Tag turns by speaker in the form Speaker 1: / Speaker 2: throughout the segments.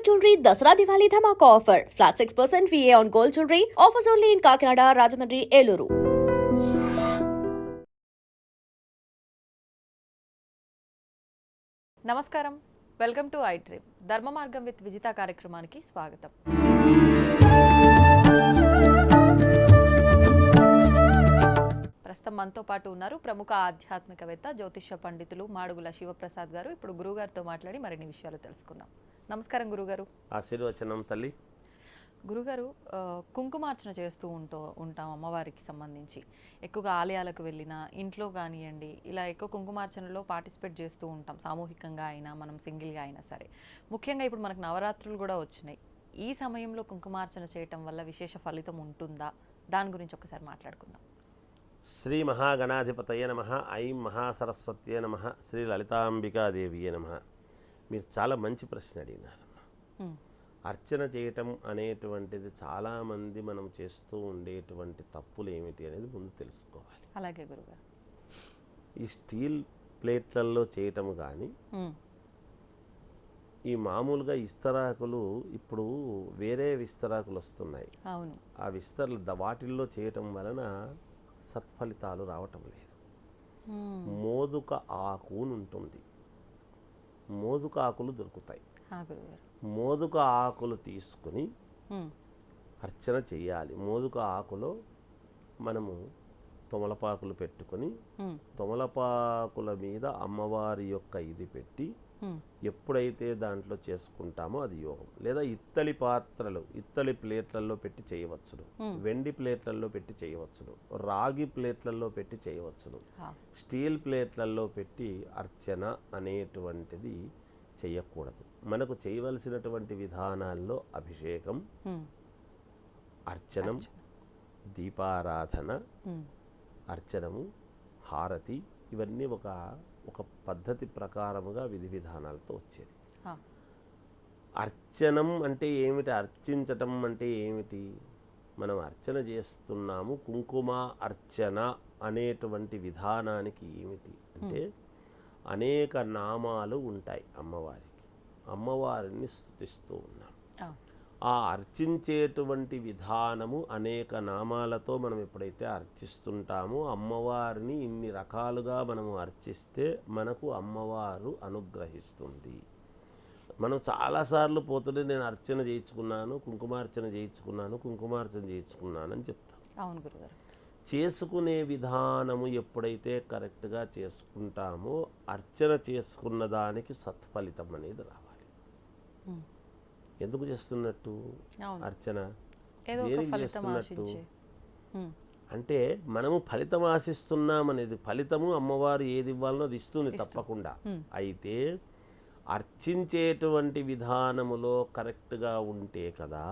Speaker 1: Jewellery Dasara Diwali dhamaka offer flat six percent VA on gold jewellery offers only in Kakinada Rajahmundry Eluru
Speaker 2: నమస్కారం welcome to I trip ధర్మ Margam with Vijitha కార్యక్రమానికి స్వాగతం మనతో పాటు ఉన్నారు ప్రముఖ ఆధ్యాత్మికవేత్త జ్యోతిష్య పండితులు మాడుగుల శివప్రసాద్ గారు. ఇప్పుడు గురుగారితో మాట్లాడి మరిన్ని విషయాలు తెలుసుకుందాం. నమస్కారం గురుగారు.
Speaker 3: ఆశీర్వచనం తల్లి.
Speaker 2: గురుగారు కుంకుమార్చన చేస్తూ ఉంటూ ఉంటాం అమ్మవారికి సంబంధించి. ఎక్కువగా ఆలయాలకు వెళ్ళినా ఇంట్లో కానివ్వండి ఇలా ఎక్కువ కుంకుమార్చనలో పార్టిసిపేట్ చేస్తూ ఉంటాం సామూహికంగా అయినా మనం సింగిల్గా అయినా సరే. ముఖ్యంగా ఇప్పుడు మనకు నవరాత్రులు కూడా వచ్చినాయి. ఈ సమయంలో కుంకుమార్చన చేయటం వల్ల విశేష ఫలితం ఉంటుందా? దాని గురించి ఒకసారి మాట్లాడుకుందాం.
Speaker 3: శ్రీ మహాగణాధిపతయ నమ ఐం మహాసరస్వత్యే నమ శ్రీ లలితాంబికాదేవియే నమ. మీరు చాలా మంచి ప్రశ్న అడిగినారమ్మా. అర్చన చేయటం అనేటువంటిది చాలామంది మనం చేస్తూ ఉండేటువంటి తప్పులు ఏమిటి అనేది ముందు తెలుసుకోవాలి.
Speaker 2: అలాగే గురుగారు.
Speaker 3: ఈ స్టీల్ ప్లేట్లలో చేయటం కానీ ఈ మామూలుగా ఇస్తరాకులు ఇప్పుడు వేరే విస్తరాకులు వస్తున్నాయి.
Speaker 2: అవును.
Speaker 3: ఆ విస్తరలు ద- వాటిల్లో చేయటం వలన సత్ఫలితాలు రావటం లేదు. మోదుక ఆకు ఉంటుంది. మోదుక ఆకులు దొరుకుతాయి. మోదుక ఆకులు తీసుకుని అర్చన చేయాలి. మోదుక ఆకులో మనము తొమలపాకులు పెట్టుకొని తొమలపాకుల మీద అమ్మవారి యొక్క ఇది పెట్టి ఎప్పుడైతే దాంట్లో చేసుకుంటామో అది యోగం. లేదా ఇత్తడి పాత్రలు ఇత్తడి ప్లేట్లలో పెట్టి చేయవచ్చును. వెండి ప్లేట్లలో పెట్టి చేయవచ్చును. రాగి ప్లేట్లలో పెట్టి చేయవచ్చును. స్టీల్ ప్లేట్లలో పెట్టి అర్చన అనేటువంటిది చేయకూడదు. మనకు చేయవలసినటువంటి విధానాల్లో అభిషేకం
Speaker 2: ఉమ్,
Speaker 3: అర్చనం దీపారాధన అర్చనము హారతి ఇవన్నీ ఒక ఒక పద్ధతి ప్రకారముగా విధి విధానాలతో వచ్చేది. అర్చనం అంటే ఏమిటి? అర్చించటం అంటే ఏమిటి? మనం అర్చన చేస్తున్నాము కుంకుమ అర్చన అనేటువంటి విధానానికి ఏమిటి? అంటే అనేక నామాలు ఉంటాయి అమ్మవారికి. అమ్మవారిని స్థుతిస్తూ ఉన్నాం.
Speaker 2: ఆ,
Speaker 3: అర్చించేటువంటి విధానము అనేక నామాలతో మనం ఎప్పుడైతే అర్చిస్తుంటామో అమ్మవారిని ఇన్ని రకాలుగా మనము అర్చిస్తే మనకు అమ్మవారు అనుగ్రహిస్తుంది. మనం చాలాసార్లు పోతుంటే నేను అర్చన చేయించుకున్నాను కుంకుమార్చన చేయించుకున్నాను కుంకుమార్చన చేయించుకున్నాను అని చెప్తాం.
Speaker 2: అవును గురుగారు.
Speaker 3: చేసుకునే విధానము ఎప్పుడైతే కరెక్ట్గా చేసుకుంటామో అర్చన చేసుకున్న దానికి సత్ఫలితం అనేది రావాలి. ఎందుకు చేస్తున్నట్టు? అర్చన. దేనికి చేస్తున్నట్టు? అంటే మనము ఫలితం ఆశిస్తున్నాం అనేది ఫలితము అమ్మవారు ఏది ఇవ్వాలనో అది ఇస్తుంది తప్పకుండా. అయితే అర్చించేటువంటి విధానములో కరెక్ట్గా ఉంటే కదా?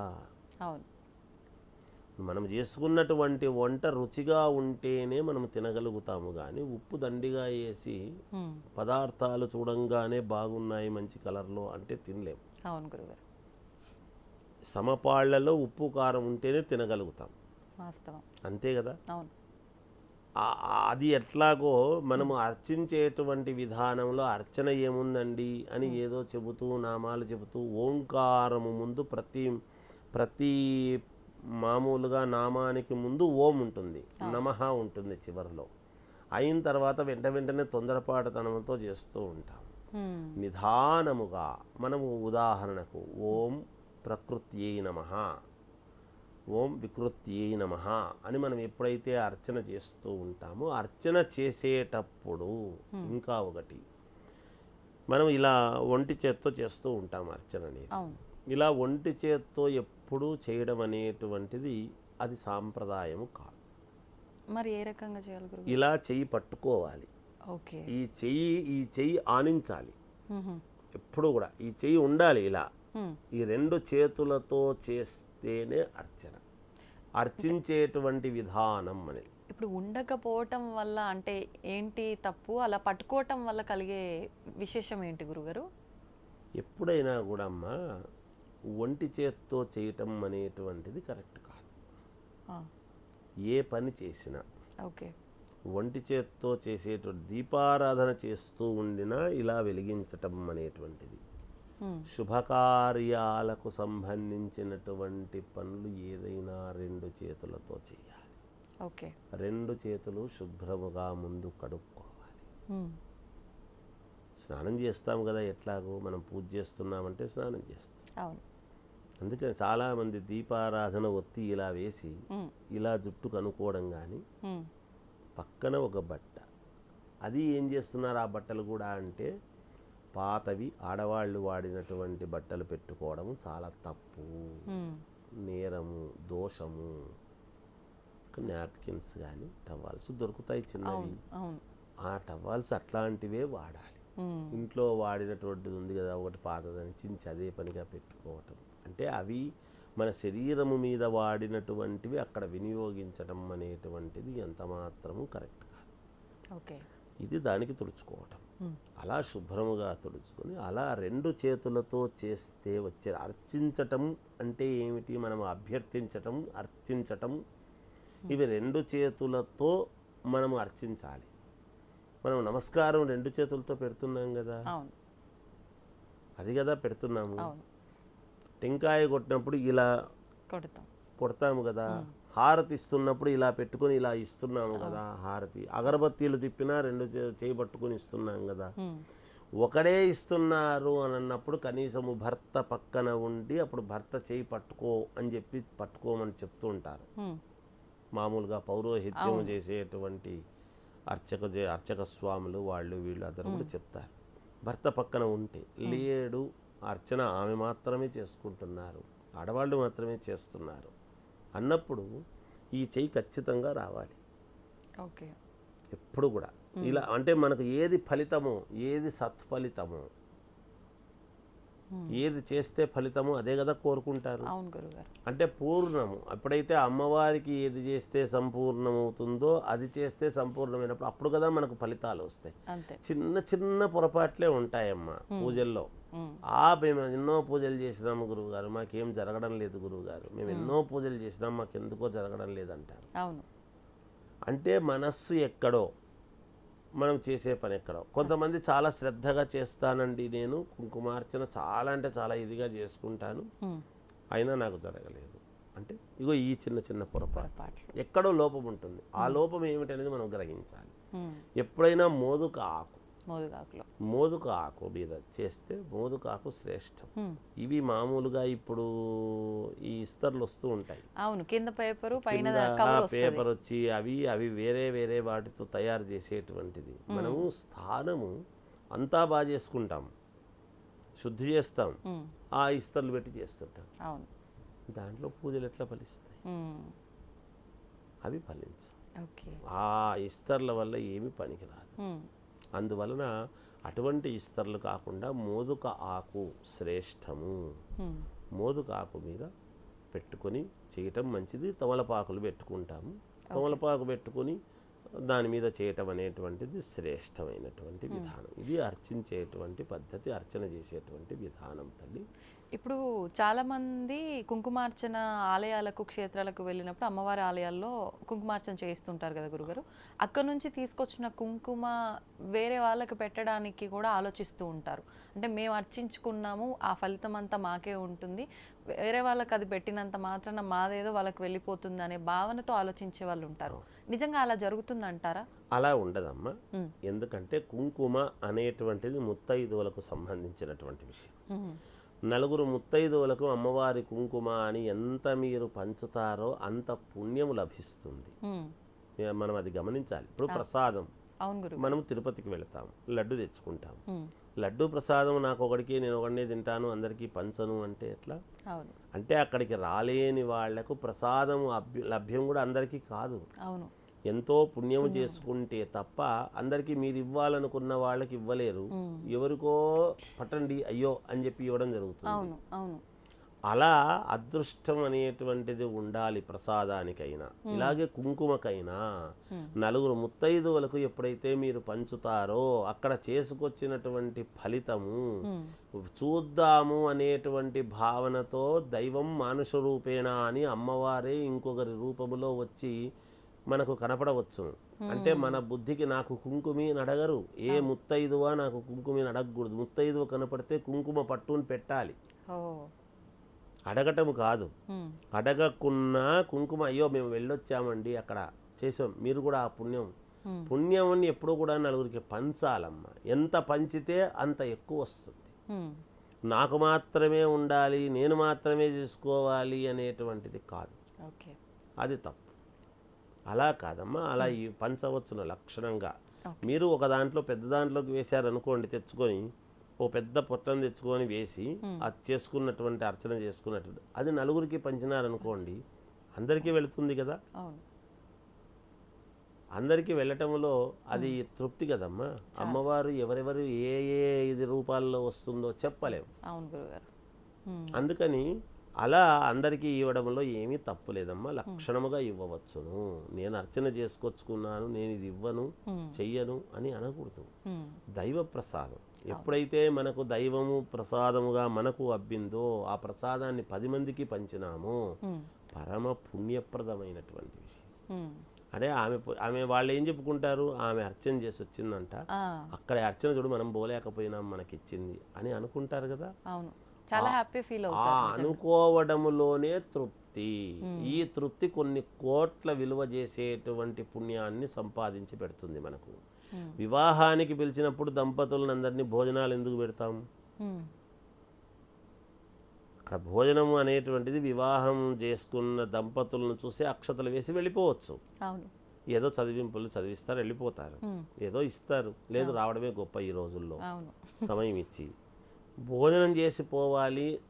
Speaker 3: మనం చేసుకున్నటువంటి వంట రుచిగా ఉంటేనే మనం తినగలుగుతాము కానీ ఉప్పు దండిగా వేసి పదార్థాలు చూడంగానే బాగున్నాయి మంచి కలర్లో అంటే తినలేం.
Speaker 2: అవును గురుగారు.
Speaker 3: సమపాళ్ళలో ఉప్పు కారం ఉంటేనే తినగలుగుతాం.
Speaker 2: వాస్తవం.
Speaker 3: అంతే కదా?
Speaker 2: అవును.
Speaker 3: అది ఎట్లాగో మనము అర్చించేటువంటి విధానంలో అర్చన ఏముందండి అని ఏదో చెబుతూ నామాలు చెబుతూ ఓంకారము ముందు ప్రతి ప్రతి మామూలుగా నామానికి ముందు ఓం ఉంటుంది. నమః ఉంటుంది చివరిలో. అయిన తర్వాత వెంట వెంటనే తొందరపాటుతనంతో చేస్తూ ఉంటాం. నిదానముగా మనము ఉదాహరణకు ఓం ప్రకృత్యై నమ. ఓం వికృత్యై నమ అని మనం ఎప్పుడైతే అర్చన చేస్తూ ఉంటామో అర్చన చేసేటప్పుడు ఇంకా ఒకటి. మనం ఇలా ఒంటి చేత్తో చేస్తూ ఉంటాం అర్చన అనేది. ఇలా ఒంటి చేత్తో ఎప్పుడూ చేయడం అనేటువంటిది అది సాంప్రదాయము కాదు.
Speaker 2: మరి ఏ రకంగా చేయాలి
Speaker 3: ఇలా చెయ్యి పట్టుకోవాలి.
Speaker 2: ఓకే.
Speaker 3: ఈ చెయ్యి ఈ చెయ్యి ఆనించాలి. ఎప్పుడు కూడా ఈ చెయ్యి ఉండాలి ఇలా. ఈ రెండు చేతులతో చేస్తేనే అర్చన. అర్చించేటువంటి విధానం అనేది.
Speaker 2: ఇప్పుడు ఉండకపోవటం వల్ల అంటే ఏంటి తప్పు? అలా పట్టుకోవటం వల్ల కలిగే విశేషం ఏంటి గురుగారు?
Speaker 3: ఎప్పుడైనా కూడా అమ్మా ఒంటి చేత్తో చేయటం అనేటువంటిది కరెక్ట్ కాదు. ఏ పని చేసినా
Speaker 2: ఓకే.
Speaker 3: ఒంటి చేత్తో చేసేటువంటి దీపారాధన చేస్తూ ఉండినా ఇలా వెలిగించటం అనేటువంటిది. శుభకార్యాలకు సంబంధించినటువంటి పనులు ఏదైనా రెండు చేతులతో చేయాలి.
Speaker 2: ఓకే.
Speaker 3: రెండు చేతులు శుభ్రముగా ముందు కడుక్కోవాలి. స్నానం చేస్తాం కదా ఎట్లాగో మనం పూజ చేస్తున్నామంటే స్నానం చేస్తాం.
Speaker 2: అవును.
Speaker 3: అందుకని చాలామంది దీపారాధన ఒత్తి ఇలా వేసి. ఇలా జుట్టు కనుక్కోవడం కానీ. పక్కన ఒక బట్ట. అది ఏం చేస్తున్నారు ఆ బట్టలు కూడా అంటే పాతవి ఆడవాళ్ళు వాడినటువంటి బట్టలు పెట్టుకోవడం చాలా తప్పు. నేరము దోషము నాప్కిన్స్ కానీ టవాల్స్ దొరుకుతాయి చిన్నవి. ఆ టవాల్స్ అట్లాంటివే వాడాలి. ఇంట్లో వాడినటువంటిది ఉంది కదా ఒకటి పాతదని చించి అదే పనిగా పెట్టుకోవటం. అంటే అవి మన శరీరము మీద వాడినటువంటివి అక్కడ వినియోగించడం అనేటువంటిది ఎంత మాత్రము కరెక్ట్ కాదు.
Speaker 2: ఓకే.
Speaker 3: ఇది దానికి తుడుచుకోవటం. అలా శుభ్రముగా తుడుచుకొని అలా రెండు చేతులతో చేస్తే వచ్చే అర్చించటం అంటే ఏమిటి? మనం అభ్యర్థించటం అర్చించటం. ఇవి రెండు చేతులతో మనం అర్చించాలి. మనం నమస్కారం రెండు చేతులతో పెడుతున్నాం కదా? అది కదా పెడుతున్నాము. టెంకాయ కొట్టినప్పుడు ఇలా
Speaker 2: కొడతాం.
Speaker 3: కొడతాము కదా? హారతి ఇస్తున్నప్పుడు ఇలా పెట్టుకొని ఇలా ఇస్తున్నాము కదా హారతి. అగరబత్తీలు తిప్పినా రెండు చే- చేయి పట్టుకొని ఇస్తున్నాం కదా. ఒకడే ఇస్తున్నారు అని అన్నప్పుడు కనీసము భర్త పక్కన ఉండి అప్పుడు భర్త చేయి పట్టుకో అని చెప్పి పట్టుకోమని చెప్తూ ఉంటారు.
Speaker 2: మ్మ్.
Speaker 3: మామూలుగా పౌరోహిత్యం చేసేటువంటి అర్చక అర్చక స్వాములు వాళ్ళు వీళ్ళు అందరూ కూడా చెప్తారు. భర్త పక్కన ఉంటే లేడు అర్చన ఆమె మాత్రమే చేసుకుంటున్నారు. ఆడవాళ్ళు మాత్రమే చేస్తున్నారు. అన్నప్పుడు ఈ చెయ్యి ఖచ్చితంగా రావాలి.
Speaker 2: ఓకే.
Speaker 3: ఎప్పుడు కూడా. ఇలా అంటే మనకు ఏది ఫలితమో ఏది సత్ఫలితమో ఏది చేస్తే ఫలితమో అదే కదా కోరుకుంటారు. అంటే పూర్ణము. ఎప్పుడైతే అమ్మవారికి ఏది చేస్తే సంపూర్ణమవుతుందో అది చేస్తే సంపూర్ణమైనప్పుడు అప్పుడు కదా మనకు ఫలితాలు వస్తాయి. చిన్న చిన్న పొరపాట్లే ఉంటాయమ్మా పూజల్లో. ఆ మేము ఎన్నో పూజలు చేసినాము గురువుగారు. మాకేం జరగడం లేదు గురువుగారు. మేము ఎన్నో పూజలు చేసినాం మాకు ఎందుకో జరగడం లేదంటారు.
Speaker 2: అవును.
Speaker 3: అంటే మనస్సు ఎక్కడో మనం చేసే పని ఎక్కడో. కొంతమంది చాలా శ్రద్ధగా చేస్తానండి నేను. కుంకుమార్చన చాలా అంటే చాలా ఇదిగా చేసుకుంటాను. అయినా నాకు జరగలేదు. అంటే ఇగో ఈ చిన్న చిన్న పొరపాటు ఎక్కడో లోపం ఉంటుంది. ఆ లోపం ఏమిటనేది మనం గ్రహించాలి. ఎప్పుడైనా మోదుక ఆకు.
Speaker 2: మోదుగాకులో.
Speaker 3: మోదుక ఆకు మీద చేస్తే మోదుక ఆకు శ్రేష్టం. ఇవి మామూలుగా ఇప్పుడు ఈ ఇస్తర్లు వస్తూ ఉంటాయి.
Speaker 2: అవును కింద పేపరు పైన
Speaker 3: పేపర్ వచ్చి అవి అవి వేరే వేరే వాటితో తయారు చేసేటువంటిది. మనము స్థానము అంతా బాగా చేసుకుంటాం. శుద్ధి చేస్తాం. ఆ ఇస్తర్లు పెట్టి చేస్తుంటాం.
Speaker 2: అవును.
Speaker 3: దాంట్లో పూజలు ఎట్లా ఫలిస్తాయి. అవి ఫలించవు.
Speaker 2: ఓకే.
Speaker 3: ఆ ఇస్తర్ల వల్ల ఏమీ పనికిరాదు. అందువలన అటువంటి ఇస్తర్లు కాకుండా మోదుక ఆకు శ్రేష్టము. మోదుక ఆకు మీద పెట్టుకొని చేయటం మంచిది. తమలపాకులు పెట్టుకుంటాము. తమలపాకు పెట్టుకొని దాని మీద చేయటం అనేటువంటిది శ్రేష్టమైనటువంటి విధానం. ఇది అర్చించేటువంటి పద్ధతి అర్చన చేసేటువంటి విధానం తల్లి.
Speaker 2: ఇప్పుడు చాలా మంది కుంకుమార్చన ఆలయాలకు క్షేత్రాలకు వెళ్ళినప్పుడు అమ్మవారి ఆలయాల్లో కుంకుమార్చన చేస్తుంటారు కదా గురుగారు. అక్కడ నుంచి తీసుకొచ్చిన కుంకుమ వేరే వాళ్ళకి పెట్టడానికి కూడా ఆలోచిస్తూ ఉంటారు. అంటే మేము అర్చించుకున్నాము ఆ ఫలితం అంతా మాకే ఉంటుంది. వేరే వాళ్ళకి అది పెట్టినంత మాత్రాన మాదేదో వాళ్ళకి వెళ్ళిపోతుంది అనే భావనతో ఆలోచించే వాళ్ళు ఉంటారు. నిజంగా అలా జరుగుతుందంటారా?
Speaker 3: అలా ఉండదమ్మా.
Speaker 2: మ్మ్.
Speaker 3: ఎందుకంటే కుంకుమ అనేటువంటిది ముత్తైదువులకు సంబంధించినటువంటి విషయం. నలుగురు ముత్తైదువులకు అమ్మవారి కుంకుమ అని ఎంత మీరు పంచుతారో అంత పుణ్యం లభిస్తుంది. మనం అది గమనించాలి. ఇప్పుడు ప్రసాదం. మనము తిరుపతికి వెళతాం లడ్డు తెచ్చుకుంటాం. లడ్డు ప్రసాదం నాకు ఒకడికి నేను ఒకడినే తింటాను అందరికీ పంచను అంటే ఎట్లా? అంటే అక్కడికి రాలేని వాళ్ళకు ప్రసాదం లభ్యం కూడా అందరికీ కాదు.
Speaker 2: అవును.
Speaker 3: ఎంతో పుణ్యము చేసుకుంటే తప్ప అందరికీ మీరు ఇవ్వాలనుకున్న వాళ్ళకి ఇవ్వలేరు. ఎవరికో పట్టండి అయ్యో అని చెప్పి ఇవ్వడం జరుగుతుంది. అలా అదృష్టం అనేటువంటిది ఉండాలి ప్రసాదానికైనా. ఇలాగే కుంకుమకైనా నలుగురు ముత్తైదువులకు ఎప్పుడైతే మీరు పంచుతారో అక్కడ చేసుకొచ్చినటువంటి ఫలితము చూద్దాము అనేటువంటి భావనతో దైవం మానుష రూపేణ అని అమ్మవారే ఇంకొకరి రూపములో వచ్చి మనకు కనపడవచ్చు. అంటే మన బుద్ధికి నాకు కుంకుమి నడగరు. ఏ ముత్తైదువా నాకు కుంకుమి అడగకూడదు ముత్తైదువ కనపడితే కుంకుమ పట్టుని పెట్టాలి. అడగటం కాదు. అడగకున్నా కుంకుమ అయ్యో మేము వెళ్ళొచ్చామండి అక్కడ చేసాం. మీరు కూడా ఆ పుణ్యం.
Speaker 2: Hmm.
Speaker 3: పుణ్యం ఎప్పుడూ కూడా నలుగురికి పంచాలమ్మా. ఎంత పంచితే అంత ఎక్కువ వస్తుంది. నాకు మాత్రమే ఉండాలి నేను మాత్రమే చేసుకోవాలి అనేటువంటిది కాదు.
Speaker 2: ఓకే.
Speaker 3: అది తప్పు. అలా కాదమ్మా అలా ఈ పంచవచ్చున లక్షణంగా. మీరు ఒక దాంట్లో పెద్ద దాంట్లోకి వేశారనుకోండి తెచ్చుకొని ఓ పెద్ద పొట్టను తెచ్చుకొని వేసి అది చేసుకున్నటువంటి అర్చన చేసుకున్నటువంటి అది నలుగురికి పంచినారనుకోండి అందరికీ వెళుతుంది కదా. అందరికీ వెళ్ళటంలో అది తృప్తి కదమ్మా. అమ్మవారు ఎవరెవరు ఏ ఏ ఇది రూపాల్లో వస్తుందో చెప్పలేం.
Speaker 2: అవును గురుగారు. ఉమ్,
Speaker 3: అందుకని అలా అందరికీ ఇవ్వడంలో ఏమీ తప్పు లేదమ్మా. లక్షణముగా ఇవ్వవచ్చును. నేను అర్చన చేసుకొచ్చుకున్నాను నేను ఇది ఇవ్వను చెయ్యను అని అనకూడదు. దైవ ప్రసాదం. ఎప్పుడైతే మనకు దైవము ప్రసాదముగా మనకు అబ్బిందో ఆ ప్రసాదాన్ని పది మందికి పంచినామో పరమ పుణ్యప్రదమైనటువంటి విషయం. అంటే ఆమె ఆమె వాళ్ళు ఏం చెప్పుకుంటారు? ఆమె అర్చన చేసి వచ్చిందంట అక్కడ అర్చన చూడు మనం పోలేకపోయినాం మనకిచ్చింది అని అనుకుంటారు కదా?
Speaker 2: అవును. చాలా హ్యాపీ ఫీల్.
Speaker 3: అనుకోవడములోనే తృప్తి. ఈ తృప్తి కొన్ని కోట్ల విలువ చేసేటువంటి పుణ్యాన్ని సంపాదించి పెడుతుంది మనకు. వివాహానికి పిలిచినప్పుడు దంపతులను అందరినీ భోజనాలు ఎందుకు పెడతాం? అక్కడ భోజనం అనేటువంటిది వివాహం చేసుకున్న దంపతులను చూసి అక్షతలు వేసి వెళ్ళిపోవచ్చు. ఏదో చదివింపులు చదివిస్తారు వెళ్ళిపోతారు. ఏదో ఇస్తారు. లేదు రావడమే గొప్ప ఈ రోజుల్లో. సమయం ఇచ్చి. భోజనం చేసి పోవాలి.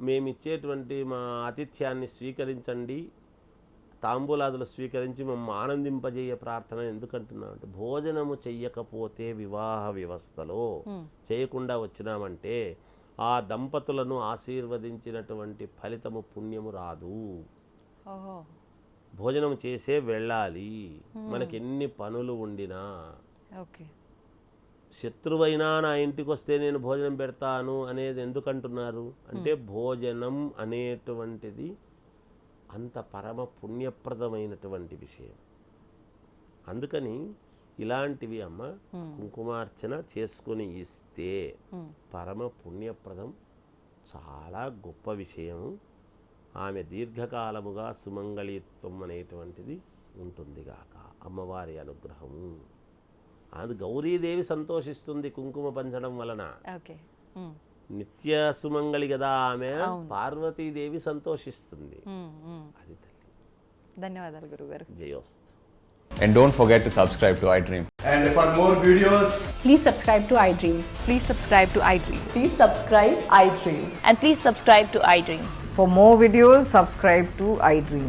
Speaker 3: మేము ఇచ్చేటువంటి మా ఆతిథ్యాన్ని స్వీకరించండి. తాంబూలాదులు స్వీకరించి మమ్మల్ని ఆనందింపజేయ ప్రార్థన ఎందుకంటున్నాం అంటే భోజనము చెయ్యకపోతే వివాహ వ్యవస్థలో చేయకుండా వచ్చినామంటే ఆ దంపతులను ఆశీర్వదించినటువంటి ఫలితము పుణ్యము రాదు. భోజనం చేసే వెళ్ళాలి. మనకి ఎన్ని పనులు ఉండినా
Speaker 2: ఓకే.
Speaker 3: శత్రువైనా నా ఇంటికి వస్తే నేను భోజనం పెడతాను అనేది ఎందుకంటున్నారు? అంటే భోజనం అనేటువంటిది అంత పరమ పుణ్యప్రదమైనటువంటి విషయం. అందుకని ఇలాంటివి అమ్మ కుంకుమార్చన చేసుకొని ఇస్తే పరమ పుణ్యప్రదం చాలా గొప్ప విషయం ఆమె దీర్ఘకాలముగా సుమంగళిత్వం అనేటువంటిది ఉంటుందిగాక. అమ్మవారి అనుగ్రహము. అది గౌరీదేవి సంతోషిస్తుంది కుంకుమ పంచడం వలన నిత్య సుమంగళి కదా ఆమె. పార్వతీదేవి సంతోషిస్తుంది. అది తల్లి
Speaker 2: ధన్యవాదాలు గురుగారు
Speaker 3: జయోస్తు
Speaker 4: And don't forget to subscribe to iDream.
Speaker 5: And for more videos,
Speaker 6: Please subscribe to iDream.
Speaker 7: Please subscribe to iDream.
Speaker 6: Please subscribe iDream.
Speaker 7: And please subscribe to iDream.
Speaker 8: For more videos, subscribe to iDream.